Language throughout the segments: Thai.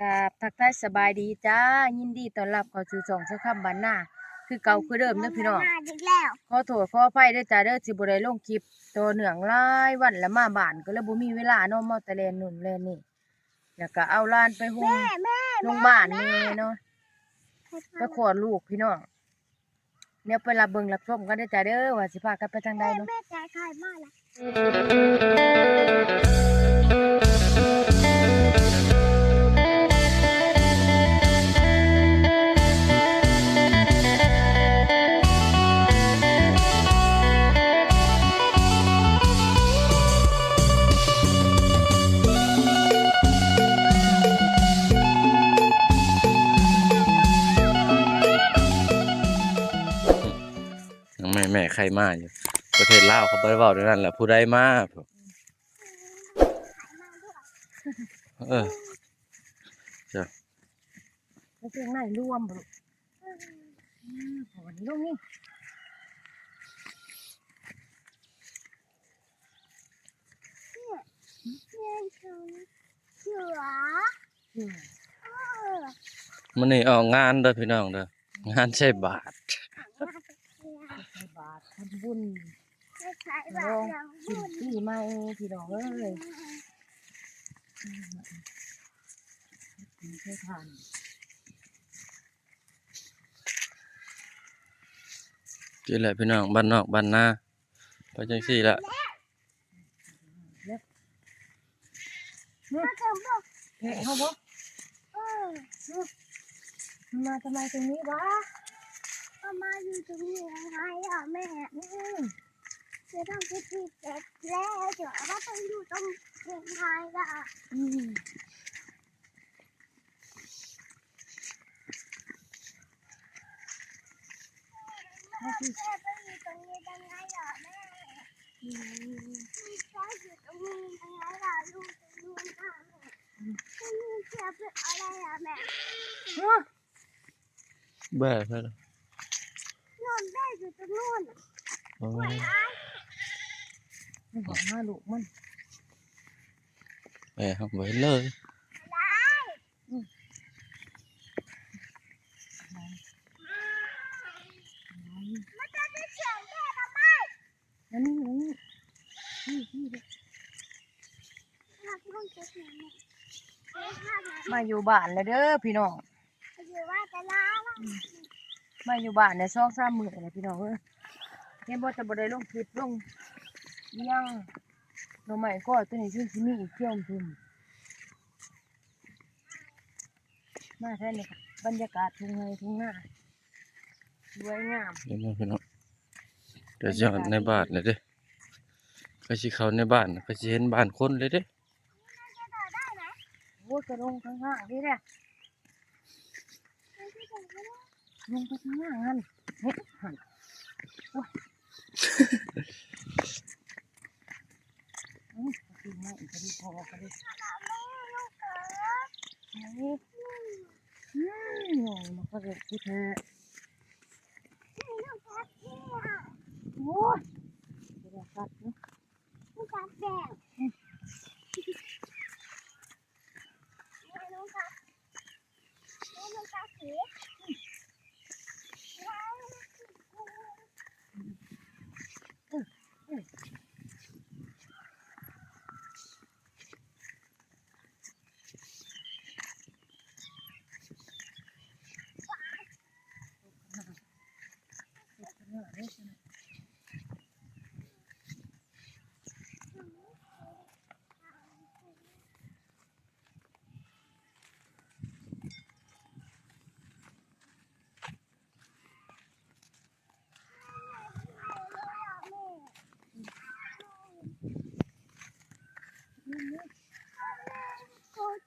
กับทักทายสบายดีจ้า ยินดีต้อนรับเข้าสู่ช่องเจ้าคำบ้านนาคือเก่าคือเดิมเด้อพี่น้องมาอีกแล้วขอโทษขออภัยเด้อจ้าเด้อที่บ่ได้ลงคลิปตัวเนื่องหลายวันแล้วมาบ้านก็เลยบ่มีเวลาเนาะมาแต่แลนนู่นแลนนี่แล้วก็เอาหลานไปโรงแม่แม่โรงพยาบาลแม่เนาะไปขอลูกพี่น้องเดี๋ยวไปรับเบิ่งรับชมกันเด้อจ้าเด้อว่าสิพากันไปทางใดแม่เนาะแม่จ่ายใครมาละ ใครมาอยู่ประเทศลาวเขาบ่ได้เว้าเรื่องนั้นแหละผู้ใดมาพุ่นเออไปเพียงไหนรวมบ่ลูกอืมโหนี่ลงนี่เพื่อนฉันเสืออืมเออมื้อนี้ออกงานเด้อพี่น้องเด้องานใช้บาท ใส่บาททำบุญไม่ใช่แบบอย่างกิบุนญปีใหม่พี่น้องเอ้ยกินเพื่อทานกินแหละพี่น้องบ้านนอกบ้านนาไปจังซี่ละมาถึงบอกเฮ้ยเขาบอกเออมาทำไมตรงนี้วะ ก็มาอยู่ตรงนี้ยังไงอะแม่อืมจะต้องไปที่เจ็ดแล้วเดี๋ยวเราต้องอยู่ตรงเชียงรายละอืมแม่ไปอยู่ตรงนี้ยังไงอะแม่อืมไม่ใช่อยู่ตรงนี้ยังไงล่ะลูกตรงนู้นอะแม่ตรงนี้จะเป็นอะไรอะแม่อืมแบ่เพิ่นน อนได้อยู่ตรงนู้นโอ้ยมันบอกมาลูกมันแบ่เฮาบ่เห็นเลยมันจะได้เสียงแม่ทำไมอันนี้อันนี้นี่นี่เด้อหลับห้องเก็บเงินแม่เก็บผ้าแม่มาอยู่บ้านแล้วเด้อพี่น้อง อยู่ว่าจะล้าละ มาอยู่บ้านได้สองสามมื้อแล้วพี่น้องเอ้ยเห็นบ่จะบ่ได้ลงคลิปลงอิหยังหน่อไม้ก็ตัวนี้ซึ่งสิมีอีกเที่ยวทุ่มมาแท้นี่ค่ะบรรยากาศทุ่งไร่ทุ่งนาสวยงามเดี๋ยวมาพี่น้องเดี๋ยวจะในบ้านเลยเด้ก็สิเข้าในบ้านก็สิเห็นบ้านคนเลยเด้จะต่อได้ไหมโอ้ยกระลงข้างล่างนี่แหละ ไม่ใช่เด็กไม่ได้ลงไปข้างล่างนั่นเฮ้ยหันโอ้ยอืมกินมาอีกก็ดีพอก็ดีแม่ลูกเอ๋ยนี่อืมมันก็เด็กที่แท้นี่ลูกแป๊บเนี่ยโอ้ยเดี๋ยวกัดนะลูกแป๊บแดงนี่ลูกแป๊บนี่ลูกแป๊บสีแล้ว ก็จ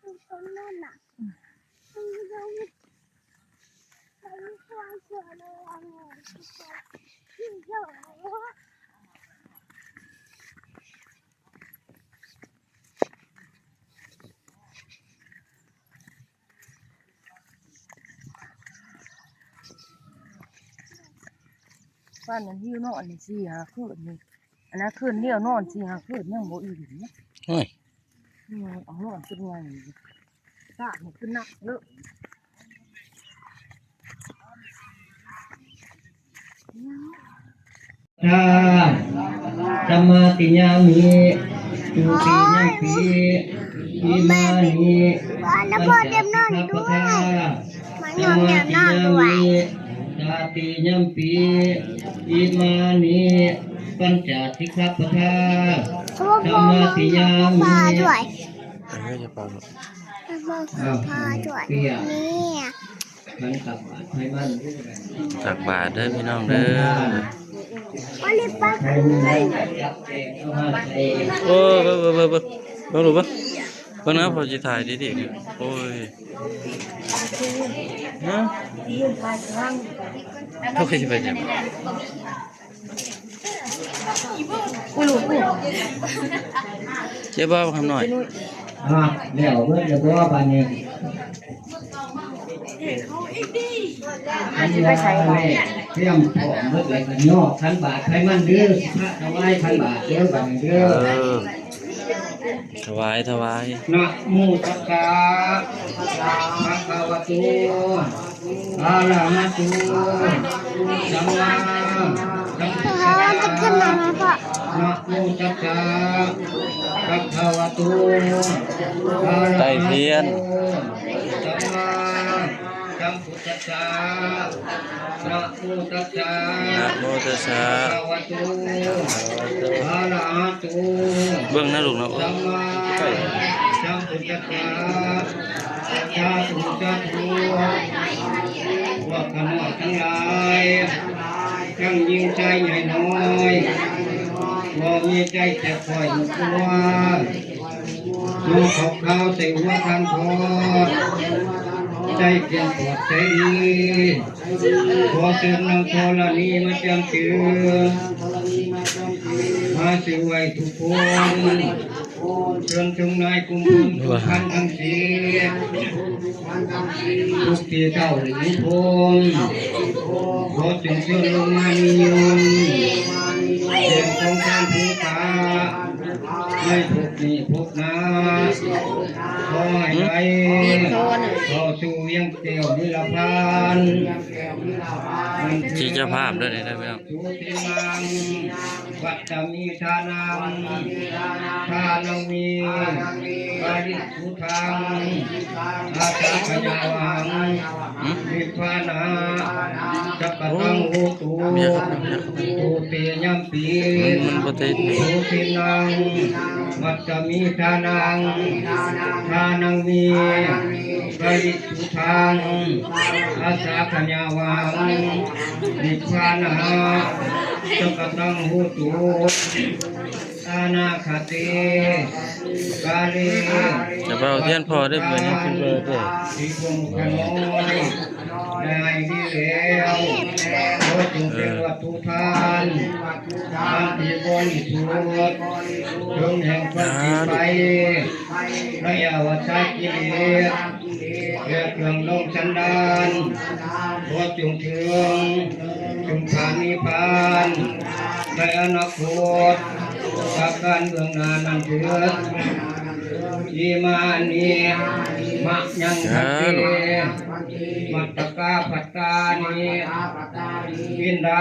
ุดตรงนั้นน่ะมันยังมันควางเสือเลยอะแม่ที่เยอะ บ้านนั้นหิวนอนนี่สี่หาคืนนี่อันนั้นคืนเดียวนอนสี่หาคืนยังบ่อิ่มนะโอ้ยนี่เอานอนเป็นไงซ่านี่คือหนักเด้อทาสมาติยามิจุติยัมปีอิมานิว่าแล้วพ่อเต็มนอนด้วยมันยอมเต็มนอนด้วยามปีอิมานิปัญจสิกขาปทาเพราะว่าพ่อมาพาด้วยเอออย่าเป่าหรอกพ่อพาด้วยนี่มันกลับให้มันตักบาตรเด้อพี่น้องเด้อวันนี้ป้าให้มันได้จับเองเอามาใส่โอ้เบิ่งเบิ่งเบิ่งเบิ่งเบิ่งรู้ปะเบิ่งนะพอสิถ่ายดีๆโอ้ยฮะยืนทายข้างเขาเคยไปจังอุ้ยลูกอุ้ยเจ๊บ้าคำหน่อยอะเดี๋ยวเพื่อนจะบอกบานนี้อันนี้ไปใช้บ่เตรียมพร้อมเมื่อไหร่กันยอกพันบาทให้มันเด้อพระถวายพันบาทเด้อบัดนี้เด้เอออ ถวายถวายนะโมตัสสะภะคะวะโตอะระหะโตสัมมาสัมพุทธัสสะจะขึ้นมาไหมพ่อนะโมตัสสะภะคะวะโตอะระไต่หะโตเทียนสัมมา มพุทธัสสะนะโมตัสสะนะโมตัสสะภะคะวะโตอะระหะโตเบิ่งนะลูกนะโอ้สัมมาสัมพุทธัสสะสาธุสาธุพวกขนอทั้งหลายทั้งยิ่งใจใหญ่น้อยบ่มีใจจะคอยอยู่ตัวดูขอบข้าวใส่หัวทางทอด ใจเพียงปวดใจดีขอเชิญนางธรณีมาจำเชื่อมาสื่อไว้ทุกคนเชิญจงนายกุมารทุกท่านทั้งสี่ทุกที่เจ้าหรือพงขอจงเชิญลงมานิยมเสียงของการผู้ตาไม่พบนี่พบนา ขอให้ไปขอสู่ยังเตียวนิรพานมันคือชี้เจ้าภาพด้วยนี่ได้ไหมครับสุติมัง วัตมีทานังทานังมีปาริสุทังอาตาขยาวังวิภานาจักตังโหตุตุเตยัมปีมันบ่ติดสุตินังวัตมีทานังทานังมีปาริสุทังอาสาขยาวังนิพพานะ จักตังหูตุอานาคติกาลีจะเป่าเทียนพอได้เพื่อนยังขึ้นเบอร์เด้อทิพงขโนยได้ดีแล้วโอจึงเป็นวัตถุทานอันที่บริสุทธิ์จงแห่งปฏิไประยะวัชกิเลสเพื่อเครื่องลงสันดานโอจงถึง จงผ่านนิพพานในอนาคตจากการเบื้องหน้านั้นเถิด อิมานิมะยังคันเตมัตตกาปัตตานิวินดา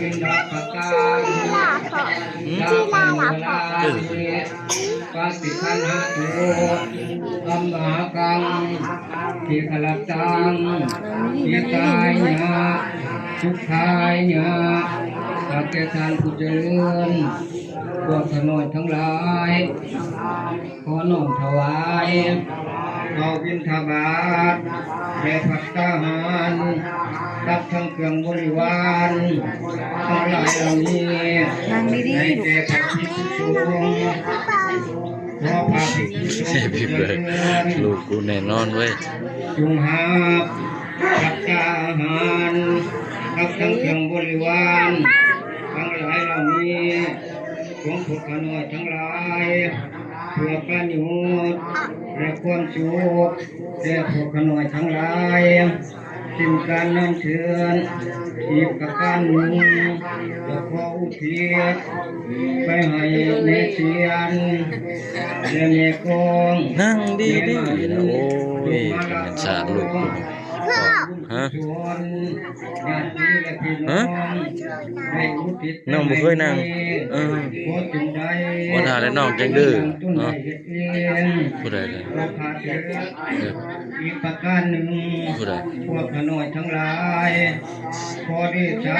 ปัตตานิดาปริวลานิภิกขุสังกัจฉานุนุสัญญามาสาธุนุพันเตภิกขุสังโฆอิมานิมัตตกาปัตตานิวินดาปัตตานิลาพ่อยาปัญญาลาภิปัสสิขันหะโตกัมมากังทิขลัตังทิกายญาสุขายญาสัพเพทานผู้เจริญพวกขนอยทั้งหลาย ขอน้อมถวายเอาวินทบาทแด่พัตตาหาร รับทั้งเครื่องบริวารทั้งหลายเหล่านี้นั่งดีในๆลูกเดชพิสุสงฆ์ขอพาภิกษุสงเฮ้ยฆ์พี่เบิร์ดลูกกูแน่นอนเว้ยจุงหาพัตตาหารรับทั้งเครื่องบริวารทั้งหลายเหล่านี้ของพวกขน้อยทั้งหลายเพื่อประโยชน์และความสุขแก่พวกขน่อยทั้งหลาย สิ้นการนำเชิญอีกประการหนึ่งจะขออุทิศไปให้เนเชียนเนเนกองนั่งดีดีโอ้ยเป็นชาติลูก ฮะฮะน้องบ่เคยนั่งเออบ่ท่าแล้วน้องจังดื้อเนาะผู้ใดเลยอีกประการหนึ่งผู้ใดพวกขน้อยทั้งหลายพอได้ชะ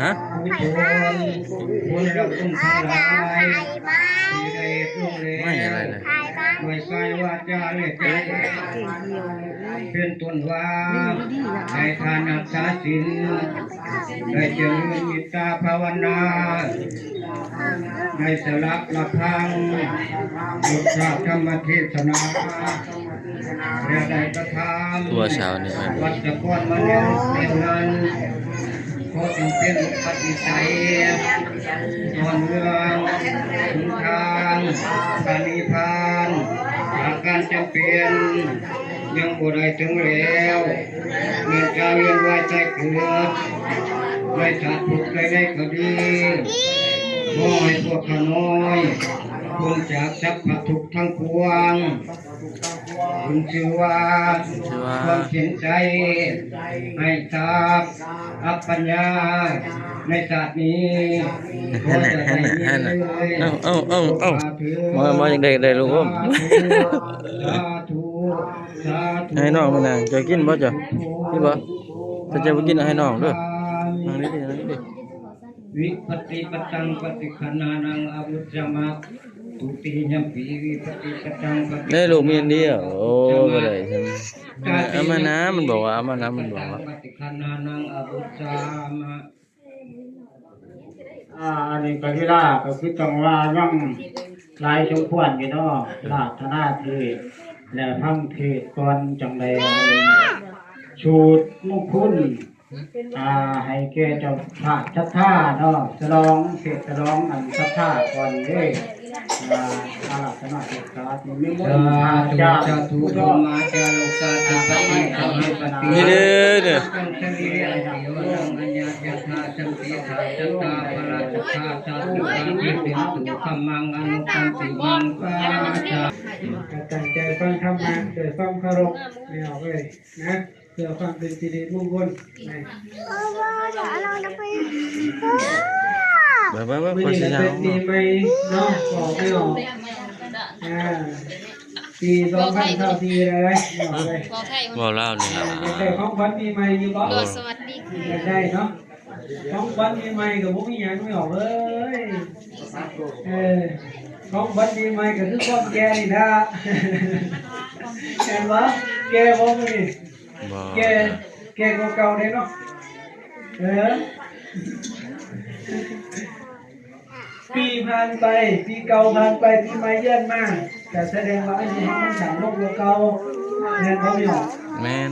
ฮะผู้ชนผู้รับคุณอาจารย์ไข่ไหมที่ได้รู้เลยไม่อะไรเลยไข่ไหมด้วยกายวาจะเก่งเดียวเป็นต้นว่าให้ทานรักษาศีลได้เจริญมิตาภาวนาได้สลับละพังบุตรธรรมเทศนาและได้กระทำตัวเช้านี่ไปวัดตะกอนมาแล้วเรียนนั้น ขอจงเป็นปฏิสัยนอนเมืองถึงทางปานิพานอาการจำเป็นยังบ่ได้ถึงแล้วเมื่อจะเวียนว่าใจเกิดไม่ชาติทุกข์ใดๆก็ดีขอให้พวกขน้อยพ้นจากสัพพะทุกทั้งปวง คุณชื่อว่าความเห็นใจให้ทราบอัปปัญญาในศาสตร์นี้ฮั่นน่ะฮั่นน่ะฮันน่ะเอ้าเอ้าเอ้าเอ้ามามาจังได๋ได้ลูกอมสาให้น้องมานั่งจะกินบ่จ้ะกินบ่ถ้าจะบ่กินให้น้องด้อนั่งนี่ดินั่งนี่ดิวิปฏิปตังปฏิขณานังอาวุธจมะ ตุติยัมปีวิปฏิปตังปฏิได้ลูกเมีอันเดียวโอ้บ่ได้ใช่ไหมอามานะมันบอกว่าอามานะมันบอกว่าปฏิขณานังอาวุจามะอ่าอันนี้ก็ที่ลาก็คือต้องว่าย่อมลายสมควรอยู่เนาะลาธนาเทศแล้วทำเทศก่อนจังใดชูดมุคุณอาให้แกเจ้าพระชัทธาเนาะฉลองเทศฉลองอันชัทธาก่อนเด้ นี่เด้อเด้อสังฆวิริยะเทวรังอัญญาญาธาสัมปิธาจัตตาภราชธาสาธุปฏิปิตุธรรมังอนุตังติมังปาจาก็ตั้งใจฟังธรรมะโดยความเคารพไม่ออกเลยนะเพื่อความเป็นสิริมงคลนะ เออว่าเดี๋ยวเราจะไปเออไปไปไปไม่ขอนี่สิจะยาเป็วนปีใหม่เนาะบอกไม่ออกอ่าปีสองพันเท่าปีเลยไม่ออกเลยบอกให้บ่ลาวนี่ล่ะอยากได้ของขวัญปีใหม่อยู่บ่ตัวสวัสดีค่ะอยากได้เนาะของขวัญปีใหม่กับพวกนี้ยังไม่ออกเลยเออของขวัญปีใหม่ก็คือความแก่นี่นะเห็นปะแก่บ่มื้อนี่บ่แกแกก็เก่าเลยเนาะเออ ปีผ่านไป ปีเก่าผ่านไปปีใหม่เยื่อนมาแต่แสดงว่าอันนี้มันสามโลกเก่าเงินเขาไม่ออกแม่น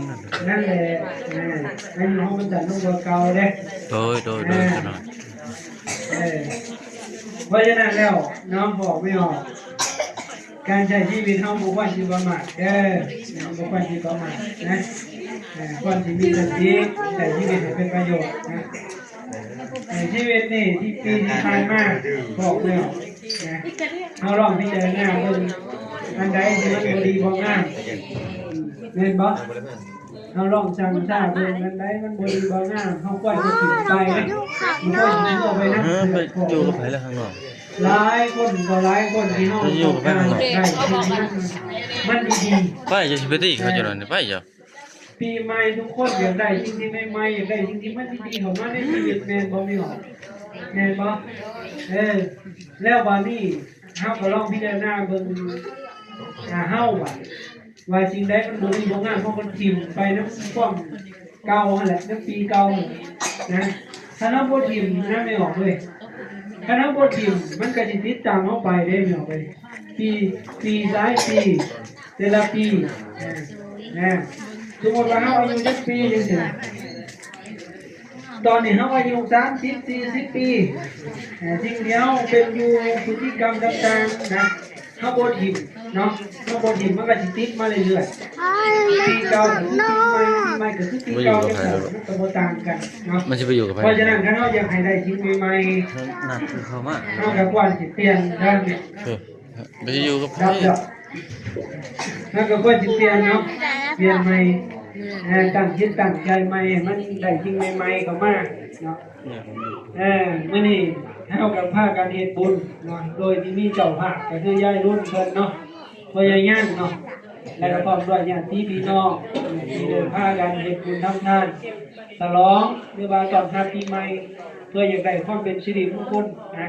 นั่นแหละเอออันนี้มันสามโลกเก่าเด้โดยโดยโดยขนาดเออเพราะฉะนั้นแล้วน้องบอกไม่ออกการใช้ชีวิตเฮาบ่ควรสิประมาทเด้อบ่ควรสิประมาทนะเออควรสิมีสติใช้ชีวิตให้เป็นประโยชน์นะใน ชีวิตนี่ที่ปีที่ผ่านมาบอกไม่ออกนะเฮาลองพิจารณาเบิ่งอันใดที่มันบ่ดีบ่งามแม่นบ่เฮาลองจำซาเบิ่งอันใดมันบ่ดีบ่งามเฮาควรจะถิดไปนะมันควรสิเอาไปนะเออไปอยู่กับไผแล้วข้างนอกหลายคนก็หลายคนที่เฮาต้องการได้ที่มันมันดีไปจะสิไปตีเขาจะนั่นนี่ไปจ้ะๆ ปีใหม่ทุกคนอยากได้สิ่งที่ใหม่ๆอยากได้สิ่งที่มันดีๆเข้ามาในชีวิตแม่นบ่มีหรอกแม่นบ่เออแล้วบัดนี้เฮาก็ลองพิจารณาเบิ่งอ่าเฮาว่าว่าสิ่งใดมันบ่ดีบ่งามเฮาก็ทิ่มไปนำความเก่าหั่นแหละนำปีเก่านะถ้าเราบ่ทิ่มนะไม่ออกเลยคณะบททีมมันก็จะติดตามเข้าไปได้ไม่ออกไปปีปีซ้ายปีแต่ละปีนะ สมมติว่าเราอายุสักปีหนึงถึงตอนนี้เราอายุสามสิบสี่สิบปีอ่าสิ่งที่เราเป็นอยู่พฤติกรรมต่างๆนะเข้าวโพดหิมเนาะข้าวโพดหิมมันก็สิติดมาเรื่อยๆอ้าวปีมันเก่าจะกับนอปีใหม่ปีใหนม่ก็คือปีเก่ากับปีมันก็บ่ต่างกันเนาะมันสิไปอยู่กับไผเพราะฉะนั้นถ้าเราอยากให้ได้ชิ้นใหม่นั่นคือเขามาๆนอกจากว่าสิเปลี่ยนด้านเนี่ยเออไปอยู่กับไผดับดอก แล้วก็ว่าสิเปลี่ยนเนาะเปลี่ยนใหม่เอ่อตั้งจิตตั้งใจใหม่ให้มันได้สิ่งใหม่ๆเขามาเนาะเนี่ยผมอยู่เออมื้อนี้เฮากับพากันเฮ็ดบุญเนาะโดยที่มีเจ้าภาพก็คือยายรุ่นเพิ่นเนาะพ่อยายย่างเนาะแล้วก็พร้อมด้วยญาติพี่น้องที่เดินพากันเฮ็ดบุญทำทานฉลองหรือว่าตอนรับปีใหม่เพื่ออยากได้ความเป็นสิริมงคลนะ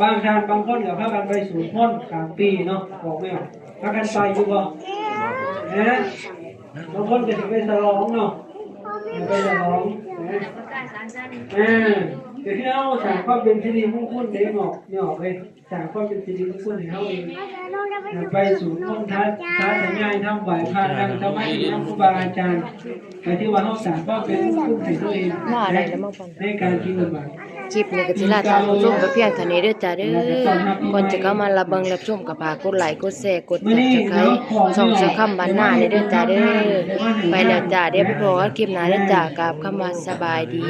บางท่านบางคนก็พากันไปสู่พ้นกลางปีเนาะบอกไม่ออก พากันไปอยู่บ่นะบางคนก็สิไปฉลองเนาะไปฉลองนะเออเดี๋ยวที่เราสร้างความเป็นสิริมงคลได้หมอกเนี่ออกเลยสร้างความเป็นสิริมงคลให้เขาเองไปสู่ห้องทัศทัศง่ายทำไหวพาทางธรรมะทำครูบาอาจารย์ไปที่ว่าเขาสร้างความเป็นมงคลให้ตัวเองในการที่มันมา คลิปนี้ก็สิลาท่านผู้ชมไปเพียงเท่านี้เด้อจ้าเด้อก่อนจะเข้ามารับเบิ่งรับชมก็ฝากกดไลค์กดแชร์กด Subscribe ช่องเสาคำบ้านหน้าเด้อจ้าเด้อไปแล้วจ้าเดี๋ยวไปพบกันคลิปหน้าเด้อจ้ากราบคำว่าสบายดี